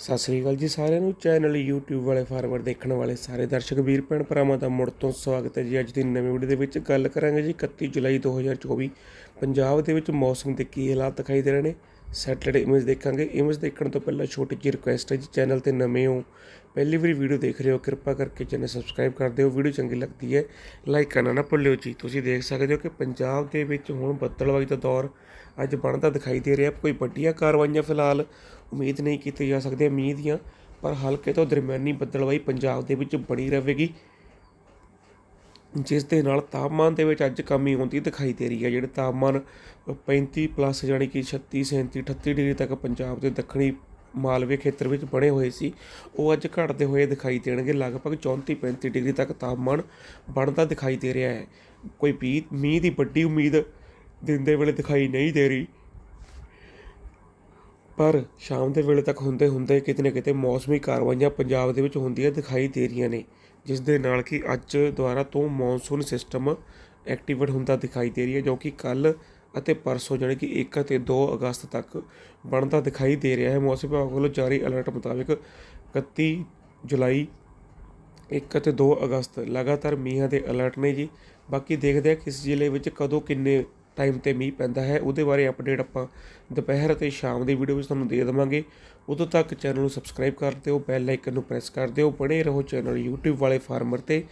ਸਤਿ ਸ੍ਰੀ ਅਕਾਲ ਜੀ ਸਾਰਿਆਂ ਨੂੰ। ਚੈਨਲ YouTube ਵਾਲੇ ਫਾਰਮਰ ਦੇਖਣ ਵਾਲੇ ਸਾਰੇ ਦਰਸ਼ਕ ਵੀਰ, ਭੈਣ ਭਰਾਵਾਂ ਦਾ ਮੁੜ ਤੋਂ ਸਵਾਗਤ ਹੈ ਜੀ ਅੱਜ ਦੀ ਨਵੀਂ ਵੀਡੀਓ ਦੇ ਵਿੱਚ। ਗੱਲ ਕਰਾਂਗੇ ਜੀ 31 ਜੁਲਾਈ 2024 ਪੰਜਾਬ ਦੇ ਵਿੱਚ ਮੌਸਮ ਦੇ ਕੀ ਹਾਲਾਤ ਦਿਖਾਈ ਦੇ ਰਹੇ ਨੇ। ਸੈਟਰਡੇ ਇਮੇਜ ਦੇਖਾਂਗੇ। ਇਮੇਜ ਦੇਖਣ ਤੋਂ ਪਹਿਲਾਂ ਛੋਟੀ ਜਿਹੀ ਰਿਕੁਐਸਟ ਹੈ ਜੀ ਚੈਨਲ ਤੇ ਨਵੇਂ ਹੋ, ਪਹਿਲੀ ਵਾਰੀ ਵੀਡੀਓ ਦੇਖ ਰਹੇ ਹੋ, ਕਿਰਪਾ ਕਰਕੇ ਚੈਨਲ ਸਬਸਕ੍ਰਾਈਬ ਕਰ ਦਿਓ। ਵੀਡੀਓ ਚੰਗੀ ਲੱਗਦੀ ਹੈ ਲਾਈਕ ਕਰਨਾ ਨਾ ਭੁੱਲਿਓ ਜੀ। ਤੁਸੀਂ ਦੇਖ ਸਕਦੇ ਹੋ ਕਿ ਪੰਜਾਬ ਦੇ ਵਿੱਚ ਹੁਣ ਬੱਦਲਵਾਈ ਦਾ ਦੌਰ ਅੱਜ ਬਣਦਾ ਦਿਖਾਈ ਦੇ ਰਿਹਾ। ਕੋਈ ਵੱਡੀਆਂ ਕਾਰਵਾਈਆਂ ਫਿਲਹਾਲ ਉਮੀਦ ਨਹੀਂ ਕੀਤੀ ਜਾ ਸਕਦੀਆਂ ਮੀਂਹ ਦੀਆਂ, ਪਰ ਹਲਕੇ ਤੋਂ ਦਰਮਿਆਨੀ ਬੱਦਲਵਾਈ ਪੰਜਾਬ ਦੇ ਵਿੱਚ ਬਣੀ ਰਹੇਗੀ। ਜਿਸ ਦੇ ਨਾਲ ਤਾਪਮਾਨ ਦੇ ਵਿੱਚ ਅੱਜ ਕਮੀ ਆਉਂਦੀ ਦਿਖਾਈ ਦੇ ਰਹੀ ਹੈ। ਜਿਹੜੇ ਤਾਪਮਾਨ 35 ਪਲੱਸ ਯਾਨੀ ਕਿ 36 37 38 ਡਿਗਰੀ ਤੱਕ ਪੰਜਾਬ ਦੇ ਦੱਖਣੀ ਮਾਲਵੇ ਖੇਤਰ ਵਿੱਚ ਬਣੇ ਹੋਏ ਸੀ, ਉਹ ਅੱਜ ਘਟਦੇ ਹੋਏ ਦਿਖਾਈ ਦੇਣਗੇ। ਲਗਭਗ 34 35 ਡਿਗਰੀ ਤੱਕ ਤਾਪਮਾਨ ਬਣਦਾ ਦਿਖਾਈ ਦੇ ਰਿਹਾ ਹੈ। ਕੋਈ ਵੀ- ਮੀਂਹ ਦੀ ਵੱਡੀ ਉਮੀਦ ਦਿਨ ਦੇ ਵੇਲੇ ਦਿਖਾਈ ਨਹੀਂ ਦੇ ਰਹੀ। ਪਰ ਸ਼ਾਮ ਦੇ ਵੇਲੇ ਤੱਕ ਹੁੰਦੇ ਹੁੰਦੇ ਕਿਤੇ ਨਾ ਕਿਤੇ ਮੌਸਮੀ ਕਾਰਵਾਈਆਂ ਪੰਜਾਬ ਦੇ ਵਿੱਚ ਹੁੰਦੀਆਂ ਦਿਖਾਈ ਦੇ ਰਹੀਆਂ ਨੇ। ਜਿਸ ਦੇ ਨਾਲ ਕਿ ਅੱਜ ਦੁਆਰਾ ਤੋਂ ਮੌਨਸੂਨ ਸਿਸਟਮ ਐਕਟੀਵੇਟ ਹੁੰਦਾ ਦਿਖਾਈ ਦੇ ਰਹੀ ਹੈ, ਜੋ ਕਿ ਕੱਲ ਅਤੇ ਪਰਸੋਂ ਜਾਣੀ ਕਿ 1 ਅਤੇ 2 ਅਗਸਤ ਤੱਕ ਬਣਦਾ ਦਿਖਾਈ ਦੇ ਰਿਹਾ ਹੈ। ਮੌਸਮ ਵਿਭਾਗ ਵੱਲੋਂ ਜਾਰੀ ਅਲਰਟ ਮੁਤਾਬਕ 31 ਜੁਲਾਈ 1 ਅਤੇ 2 ਅਗਸਤ ਲਗਾਤਾਰ ਮੀਂਹਾਂ ਦੇ ਅਲਰਟ ਨੇ ਜੀ। ਬਾਕੀ ਦੇਖਦੇ ਆ ਕਿਸ ਜ਼ਿਲ੍ਹੇ ਵਿੱਚ ਕਦੋਂ ਕਿੰਨੇ ਟਾਈਮ ਤੇ ਮੀਂਹ ਪੈਂਦਾ ਹੈ, ਉਹਦੇ ਬਾਰੇ ਅਪਡੇਟ ਆਪਾਂ ਦੁਪਹਿਰ ਅਤੇ ਸ਼ਾਮ ਦੀ ਵੀਡੀਓ ਵਿੱਚ ਤੁਹਾਨੂੰ ਦੇ ਦੇਵਾਂਗੇ। ਉਦੋਂ ਤੱਕ ਚੈਨਲ ਨੂੰ ਸਬਸਕ੍ਰਾਈਬ ਕਰ ਦਿਓ ਬੈਲ ਆਈਕਨ ਨੂੰ ਪ੍ਰੈਸ ਕਰ ਦਿਓ, ਬਣੇ ਰਹੋ ਚੈਨਲ YouTube ਵਾਲੇ ਫਾਰਮਰ ਤੇ।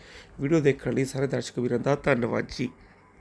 ਵੀਡੀਓ ਦੇਖਣ ਲਈ ਸਾਰੇ ਦਰਸ਼ਕ ਵੀਰਾਂ ਦਾ ਧੰਨਵਾਦ ਜੀ।